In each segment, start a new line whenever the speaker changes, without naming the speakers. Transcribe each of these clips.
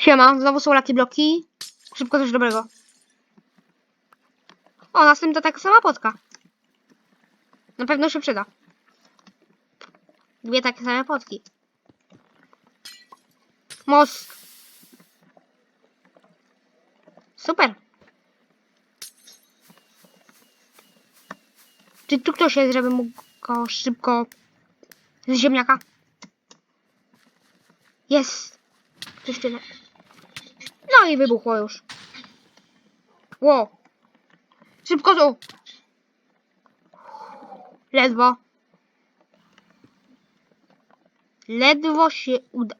Siema, znowu są laki bloki. Szybko coś dobrego. O, następna taka sama potka. Na pewno się przyda. Dwie takie same potki. Most. Super. Czy tu ktoś jest, żeby mógł go szybko z ziemniaka? Jest. Coś tyle. No i wybuchło już. Wow. Szybko tu. Ledwo. Ledwo się uda.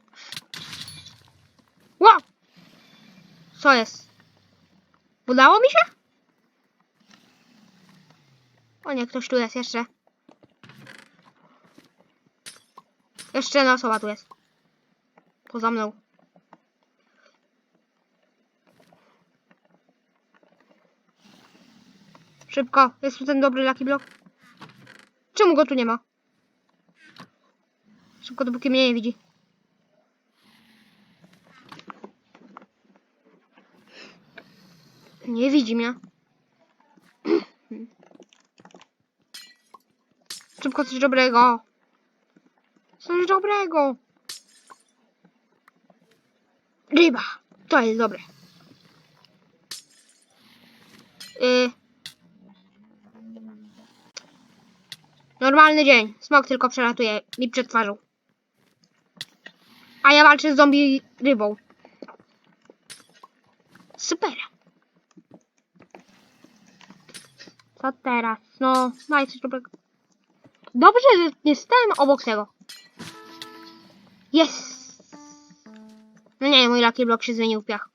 Wow. Co jest? Udało mi się? O nie, ktoś tu jest jeszcze. Jeszcze jedna osoba tu jest. Poza mną. Szybko, jest tu ten dobry Lucky Block. Czemu go tu nie ma? Szybko, dopóki mnie nie widzi. Nie widzi mnie. Szybko, coś dobrego. Coś dobrego. Ryba. To jest dobre. Y... Normalny dzień. Smok tylko przelatuje mi przed twarzą. A ja walczę z zombie rybą. Super. Co teraz? No, daj coś dobrego. Dobrze, że nie stałem obok tego. Jest. No nie, mój Lucky Block się zmienił w piach.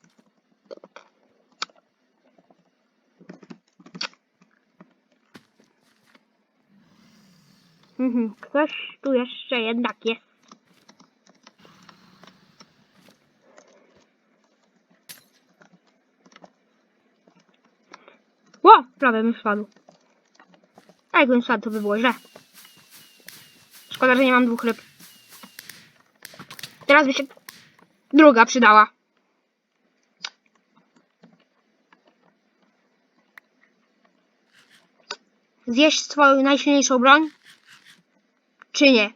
Mhm, ktoś tu jeszcze jednak jest. Ło, prawie bym spadł. A jakbym spadł, to by było źle. Szkoda, że nie mam dwóch ryb. Teraz by się druga przydała. Zjeść swoją najsilniejszą broń? Czy nie?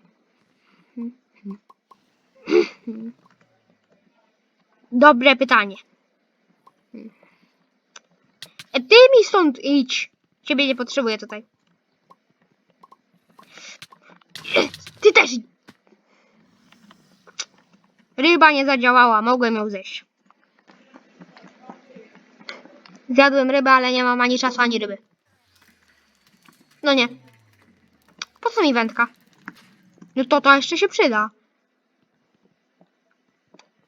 Dobre pytanie. Ty mi stąd idź. Ciebie nie potrzebuję tutaj. Ty też. Ryba nie zadziałała, mogłem ją zjeść. Zjadłem rybę, ale nie mam ani czasu, ani ryby. No nie. Po co mi wędka? No to to jeszcze się przyda.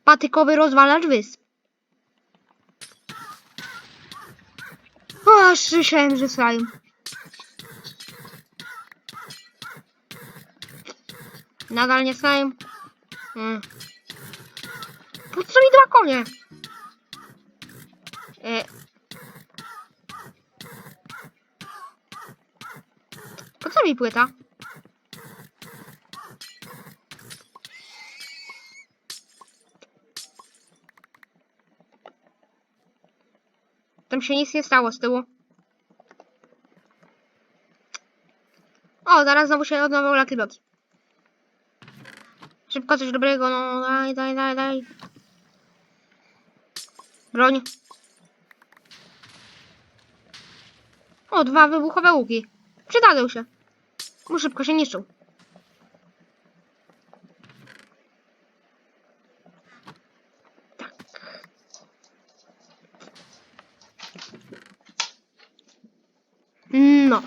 Patykowy rozwalacz wysp. O, słyszałem, że slime. Nadal nie slime. Mm. Po co mi dwa konie? E. Po co mi płyta? Tam się nic nie stało z tyłu. O, zaraz znowu się odnowią Lucky Bloki. Szybko coś dobrego, no daj, daj, daj, daj. Broń. O, dwa wybuchowe łuki. Przydadzą się. Bo szybko się niszczą. Tak. No.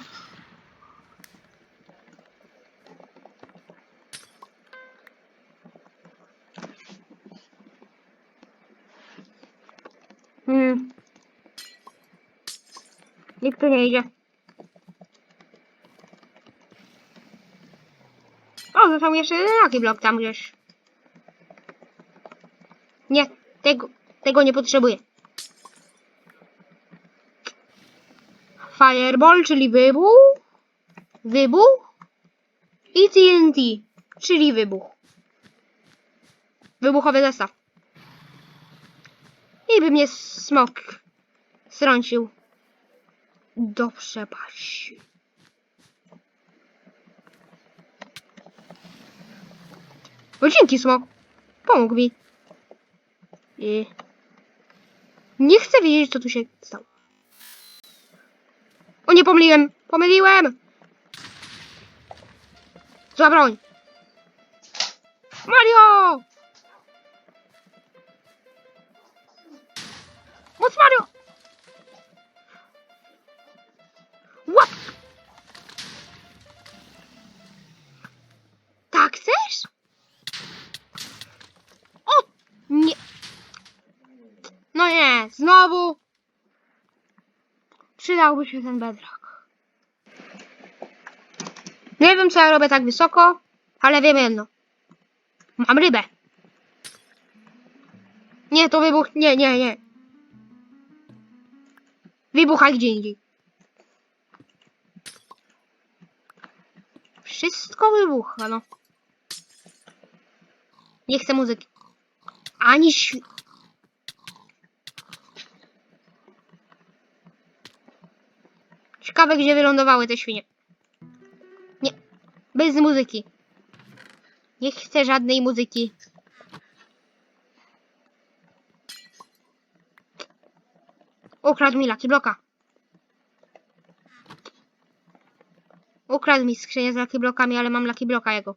Hmm. Nikt tu nie idzie. O, został jeszcze jeden taki blok tam gdzieś. Nie, tego, tego nie potrzebuję. Fireball, czyli wybuch. Wybuch. I TNT, czyli wybuch. Wybuchowy zestaw. I by mnie smok srącił do przepaści. O, dzięki, smok. Pomógł mi. I... Nie chcę wiedzieć, co tu się stało. O, nie pomyliłem! Pomyliłem! Zła! Mario! Moc Mario! What? Tak chcesz? O! Nie. No nie, znowu. Przydałby się ten bedrock. Nie wiem, co ja robię tak wysoko, ale wiem jedno. Mam rybę. Nie, to wybuch. Nie, nie, nie. Wybucha gdzie indziej. Wszystko wybucha, no. Nie chcę muzyki. Ani świ... Ciekawe, gdzie wylądowały te świnie. Nie. Bez muzyki. Nie chcę żadnej muzyki. Ukradł mi Lucky Bloka. Ukradł mi skrzynię z Lucky Blokami, ale mam Lucky Bloka jego.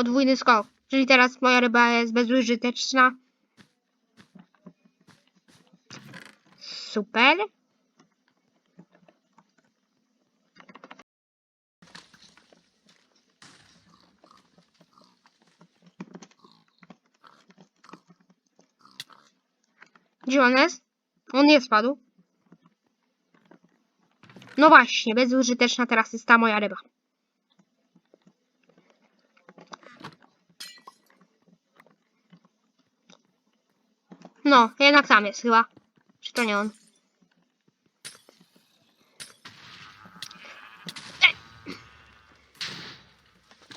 Podwójny skok. Czyli teraz moja ryba jest bezużyteczna. Super. Gdzie on jest? On nie spadł. No właśnie, bezużyteczna teraz jest ta moja ryba. No, jednak tam jest chyba. Czy to nie on?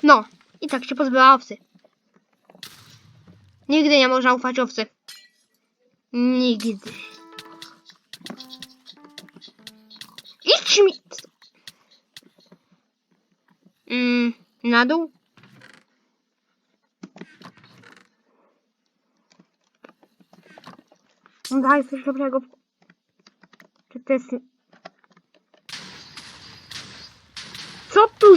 No, i tak się pozbyła owcy. Nigdy nie można ufać owcy. Nigdy. Idź mi! Mm, na dół? Daj coś dobrego. Czy to jest... Co tu.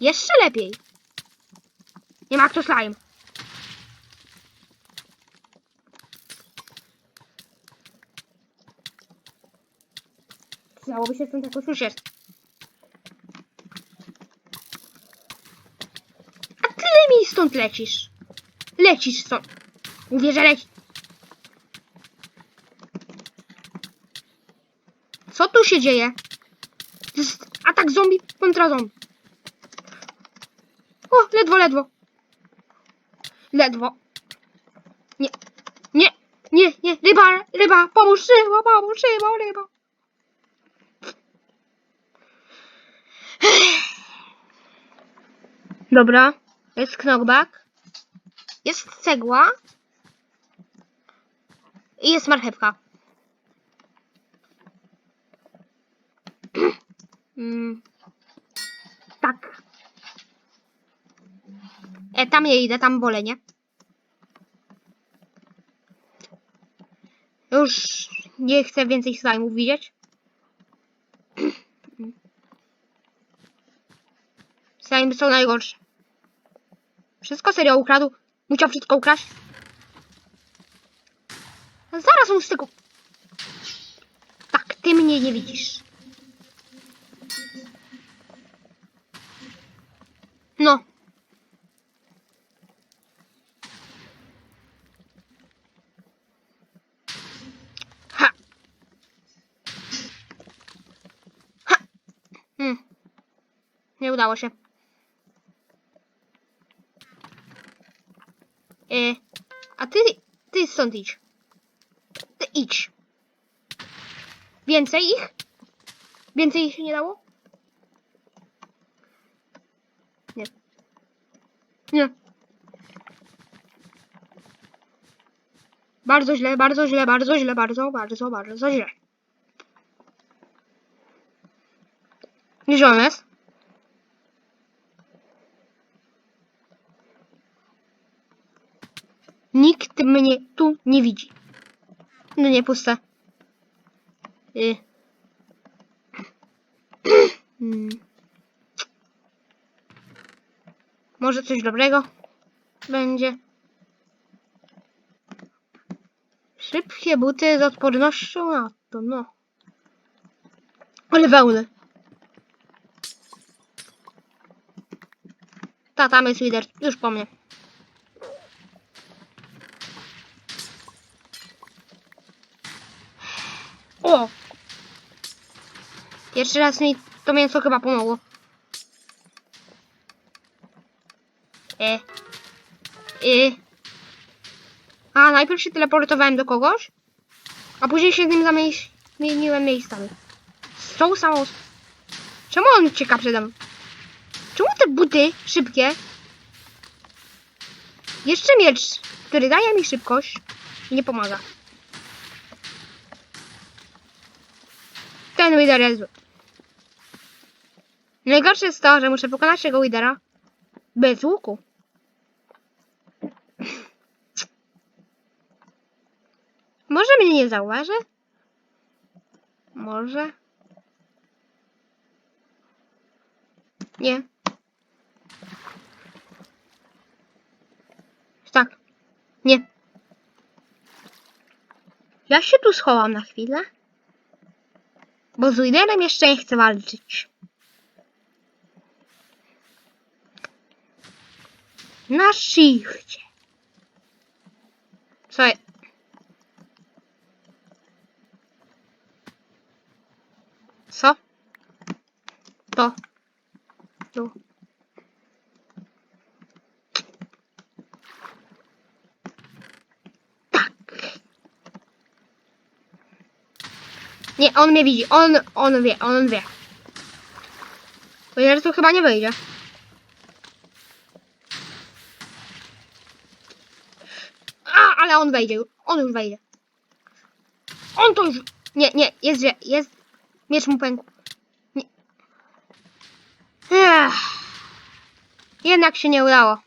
Jeszcze lepiej. Nie ma kto slime. Chciałoby się uciec. A ty mi stąd lecisz. Lecisz stąd. Mówię, że leci. Co tu się dzieje? To jest atak zombie kontra zombie. O, ledwo, ledwo. Ledwo. Nie, nie, nie, nie. Ryba, ryba, pomóż, ryba, pomóż, ryba, ryba. Dobra, jest knockback. Jest cegła. I jest marchewka. Mm. Tak. E, tam nie idę, tam wolę, nie? Już nie chcę więcej slime'ów widzieć. Slime są najgorsze. Wszystko serio ukradł. Musiał wszystko ukraść. Zaraz mu z tego... Tak, ty mnie nie widzisz. No. Ha. Ha. Hmm. Nie udało się. Y, a ty, ty stąd idź. Ty idź. Więcej ich? Więcej ich się nie dało? Nie. Nie. Bardzo źle, bardzo źle, bardzo źle, bardzo, bardzo, bardzo źle. Gdzie on jest? Nikt mnie tu nie widzi. No nie, puste. Y. Hmm. Może coś dobrego będzie. Szybkie buty z odpornością na to, no. Ale wełny. Ta, tam jest lider, już po mnie. O! Pierwszy raz mi to mięso chyba pomogło. E. E. A, najpierw się teleportowałem do kogoś, a później się z nim zamie- zmieniłem miejscami. Z tą samą... Czemu on ucieka przede mną? Czemu te buty szybkie? Jeszcze miecz, który daje mi szybkość, nie pomaga. Ten Wither jest. Najgorsze jest to, że muszę pokonać tego Withera bez łuku. Może mnie nie zauważy? Może? Nie. Tak. Nie. Ja się tu schowam na chwilę. Bo z Widerem jeszcze nie chcę walczyć. Na shifcie. Co? Co? To. Tu. Nie, on mnie widzi. On, on wie, on wie. Bo ja tu chyba nie wyjdzie. A, ale on wejdzie. On już wejdzie. On to już... Nie, nie, jest, jest... Miecz mu pękł. Nie. Ech. Jednak się nie udało.